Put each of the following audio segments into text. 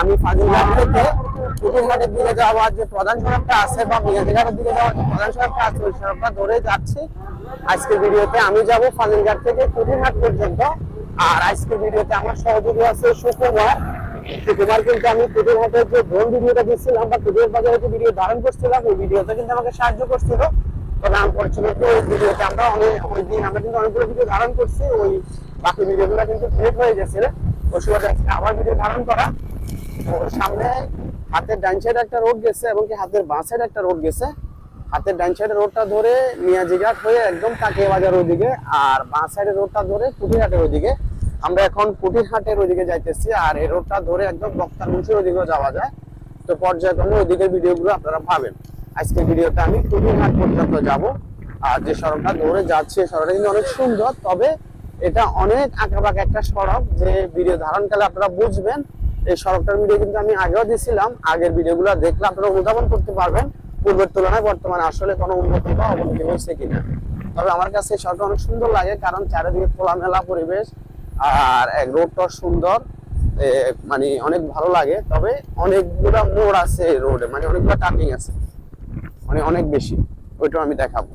আমি থেকে দিকে যাওয়ার যে প্রধান সড়কটা আছে বা মেয়াদিঘাটের দিকে যাওয়ার যে প্রধান সড়কটা আছে, ওই সড়কটা ধরে যাচ্ছি। আজকের ভিডিওতে আমি যাব ফাজিলঘাট থেকে কুটিরহাট পর্যন্ত। আর আজকের ভিডিওতে আমার সহযোগী আছে সুকুমার। কিন্তু আমি কুটিরহাটের যে ড্রোন ভিডিওটা দিচ্ছিলাম বা কুটির বাজারে যে ভিডিও ধারণ করছিলাম, ওই ভিডিওতে কিন্তু আমাকে সাহায্য করছিল। ওই ভিডিওতে আমরা অনেক ওই দিন আমরা কিন্তু অনেকগুলো ভিডিও ধারণ করছি। ওই বাকি ভিডিওগুলো কিন্তু ডিলিট হয়ে গেছে সুবাদে আবার ভিডিও ধারণ করা সামনে হাতের ডান সাইডে একটা রোড গেছে এবং কি হাতের বাঁ সাইডে একটা রোড গেছে। হাতের ডান সাইডের রোডটা ধরে মিয়াজিঘাট হয়ে একদম কাকিয়া বাজার ওইদিকে আর বাঁ সাইডের রোডটা ধরে কুটিরহাটের ওইদিকে। আমরা এখন কুটিরহাটের ওইদিকে যাইতেছি আর এই রোডটা ধরে একদম বক্তার বক্তারমুখীর ওইদিকেও যাওয়া যায়। তো পর্যায়ক্রমে ওইদিকের ভিডিওগুলো আপনারা পাবেন। আজকের ভিডিওতে আমি কুটিরহাট পর্যন্ত যাব। আর যে সড়কটা ধরে যাচ্ছে, সড়কটা কিন্তু অনেক সুন্দর, তবে এটা অনেক আঁকাবাঁকা একটা সড়ক যে ভিডিও ধারণকালে আপনারা বুঝবেন। এই সড়কটার ভিডিও কিন্তু আমি আগেও দিয়েছিলাম আগের ভিডিওগুলো দেখলে আপনারা অনুধাবন করতে পারবেন। পূর্বের তুলনায় বর্তমানে আসলে কোনো উন্নতি বা অবনতি হয়েছে কিনা। তবে আমার কাছে এই সড়কটা অনেক সুন্দর লাগে, কারণ চারিদিকে খোলামেলা পরিবেশ আর এক রোডটা সুন্দর মানে অনেক ভালো লাগে। তবে অনেকগুলো মোড় আছে রোডে মানে অনেকগুলো টার্নিং আছে মানে অনেক বেশি, ওইটাও আমি দেখাবো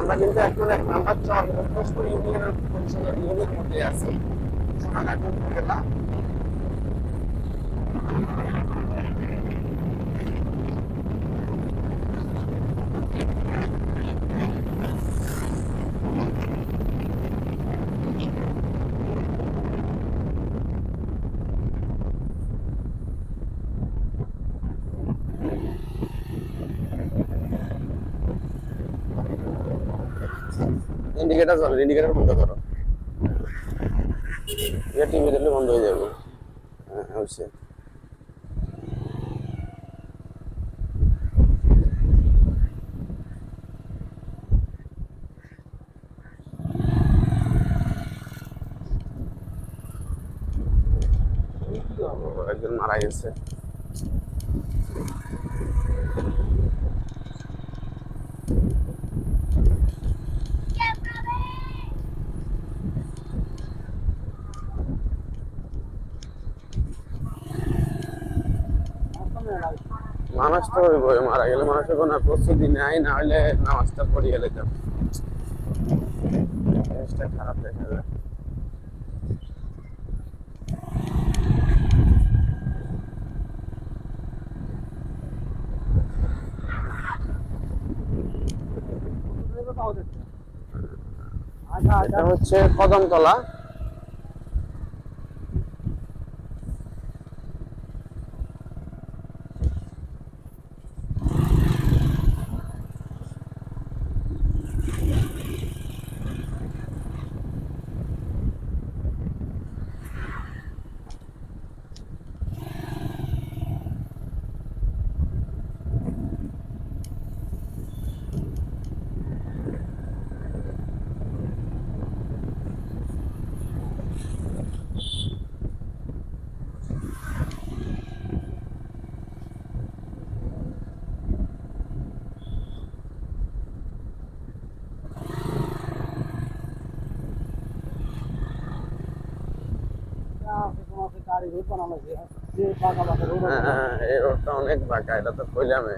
আমরা এখন এক নাম্বার চর মুখস্থ ইউনিয়নের ইউনিয়নের মধ্যে আছে। সোনাঘাট উপজেলা ইন্ডিকেটার চলে ইন্ডিকেটার বন্ধ করো। এটা টিভি দিলে বন্ধ হয়ে যাবে। হ্যাঁ অবশ্যই একজন মারা গেছে। মানুষ তো হইবই, মারা গেলে মানুষের কোনো প্রস্তুতি নেয় না হলে নামাজটা পড়ে গেলে তো জিনিসটা খারাপ দেখা যায়। এটা হচ্ছে কদমতলা। অনেক বাঁকা এটা তো কইলামে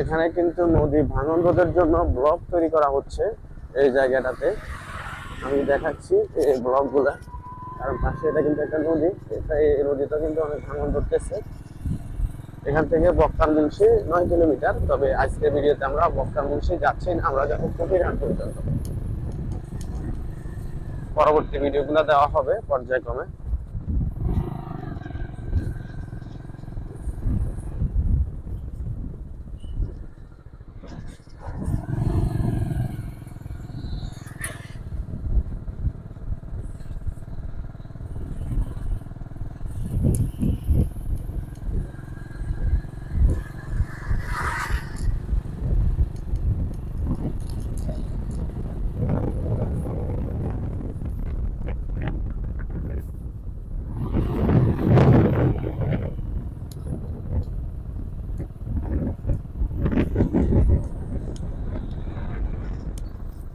এখানে কিন্তু নদী ভাঙন রোধের জন্য ব্লক তৈরি করা হচ্ছে এই জায়গাটাতে। আমি দেখাচ্ছি এই ব্লকগুলা। কারণ পাশে এটা কিন্তু একটা নদী। এটা এই নদীটা কিন্তু অনেক ভাঙন ধরতেছে। এখান থেকে বক্তার মুন্সি নয় কিলোমিটার। তবে আজকের ভিডিওতে আমরা বক্তার মুন্সি যাচ্ছি। না আমরা যাব কপিরহাট পর্যন্ত। পরবর্তী ভিডিওগুলো দেওয়া হবে পর্যায়ক্রমে।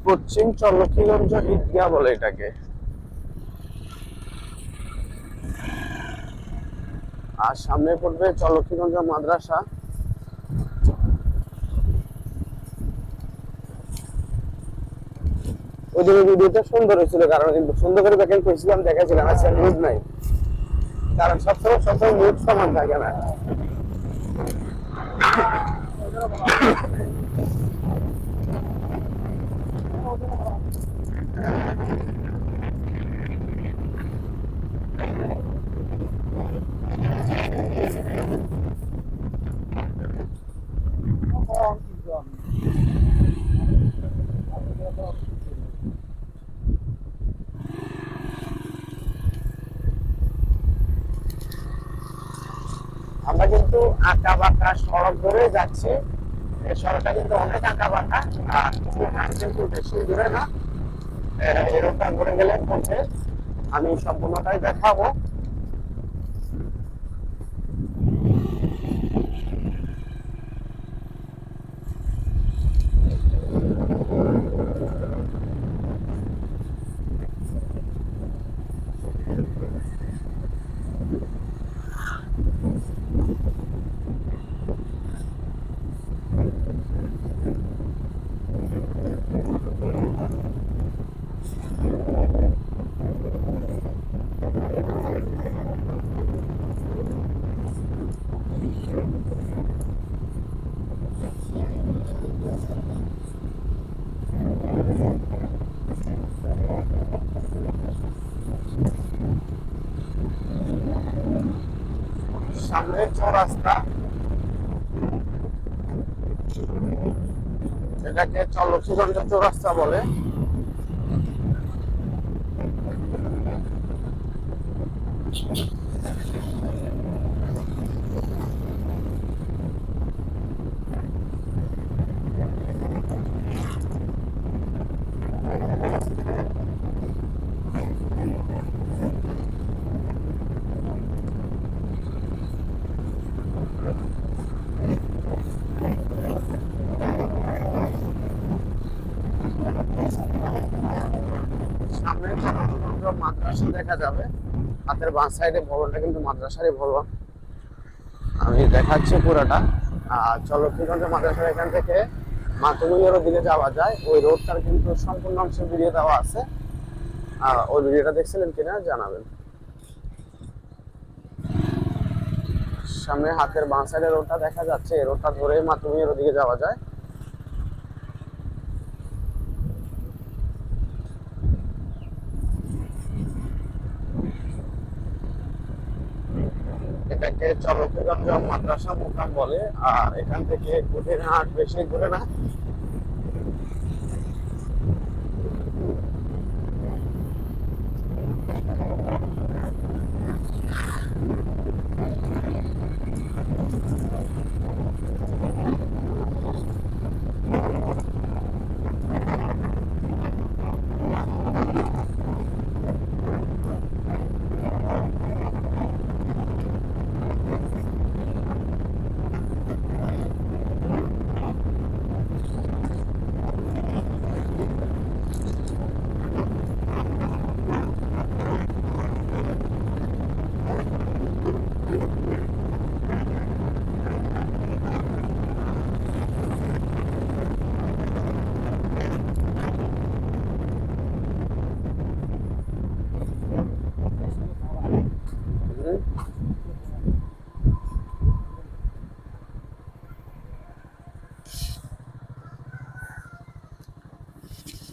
পশ্চিম চলকিগঞ্জ ঈদগাহ বলে এটাকে। আর সামনে পড়বে চলকিগঞ্জ মাদ্রাসা। ওই ভিডিওটা সুন্দর হয়েছিল, কারণ কিন্তু সুন্দর করে ব্যাকেন্ড করেছিলাম দেখাছিলাম আচ্ছা মুড নাই। কারণ সবসময় সবসময় মুড সমান থাকে না। আমরা কিন্তু আঁকা বাঁকা সড়ক ধরে যাচ্ছি। সড়কটা কিন্তু অনেক আঁকা বাঁকা। আর হাট কিন্তু বেশি দূরে না। এরকম করে গেলে আমি সম্পূর্ণটাই দেখাবো সামনে চৌরাস্তা এটাকে চলক্ষীগঞ্জ চৌরাস্তা বলে। সামনে চলক্ষীগঞ্জ মাদ্রাসা দেখা যাবে। হাতের বাঁ সাইডে ভবনটা কিন্তু মাদ্রাসারই ভবন। আমি দেখাচ্ছি পুরোটা। আর চলক্ষীগঞ্জ মাদ্রাসার এখান থেকে মাতুমিয়ার দিকে যাওয়া যায়। ওই রোডটার কিন্তু সম্পূর্ণ অংশে ভিডিও দেওয়া আছে। ওই ভিডিওটা দেখছিলেন কিনা জানাবেন। সামনে হাতের বাঁ সাইডের রোডটা দেখা যাচ্ছে। এই রোডটা ধরে মাতুমিয়ার দিকে যাওয়া যায়। এটাকে চলকিগঞ্জ মাদ্রাসা মোকাম বলে। আর এখান থেকে ঘুরে না বেশি ঘুরে না।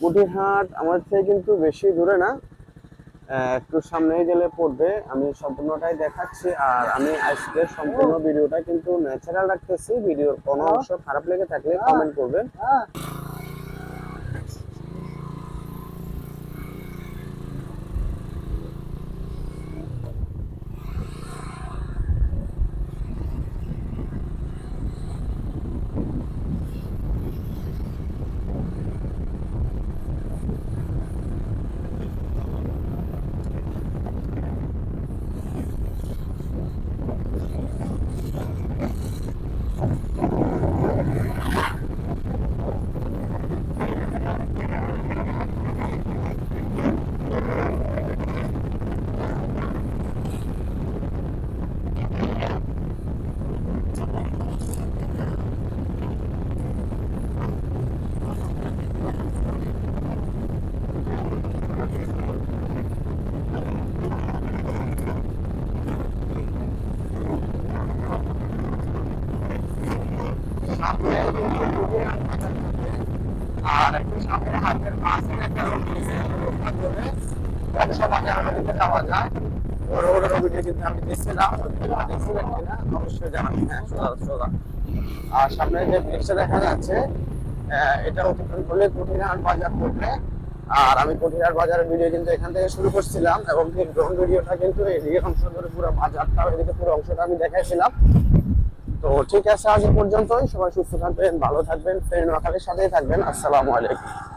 কুটিরহাট আমার থেকে কিন্তু বেশি দূরে না। একটু সামনে গেলে পড়বে। আমি সম্পূর্ণটাই দেখাচ্ছি আর আমি আজকে সম্পূর্ণ ভিডিওটা কিন্তু ন্যাচারাল রাখতেছি। ভিডিওর কোনো অংশ খারাপ লেগে থাকলে কমেন্ট করবেন। আর সামনে হাতের একটা রোড ধরে ব্যবসা যায় রোডের ভিডিও কিন্তু আমি দেখছিলাম দেখছিলেন কিনা হ্যাঁ সোজা সোজা আর সামনে যে ব্রিজটা দেখা যাচ্ছে এটা অতিক্রম করলে কুটিরহাট বাজার পড়বে আর আমি কুটিরহাট বাজারের ভিডিও কিন্তু এখান থেকে শুরু করছিলাম এবং ভিডিওটা কিন্তু এদিকে অংশ ধরে পুরো বাজারটা, এদিকে পুরো অংশটা আমি দেখাইছিলাম। তো ঠিক আছে, আজ পর্যন্তই। সবাই সুস্থ থাকবেন, ভালো থাকবেন ফ্রেন্ড নোয়াখালীর সাথেই থাকবেন। আসসালামু আলাইকুম।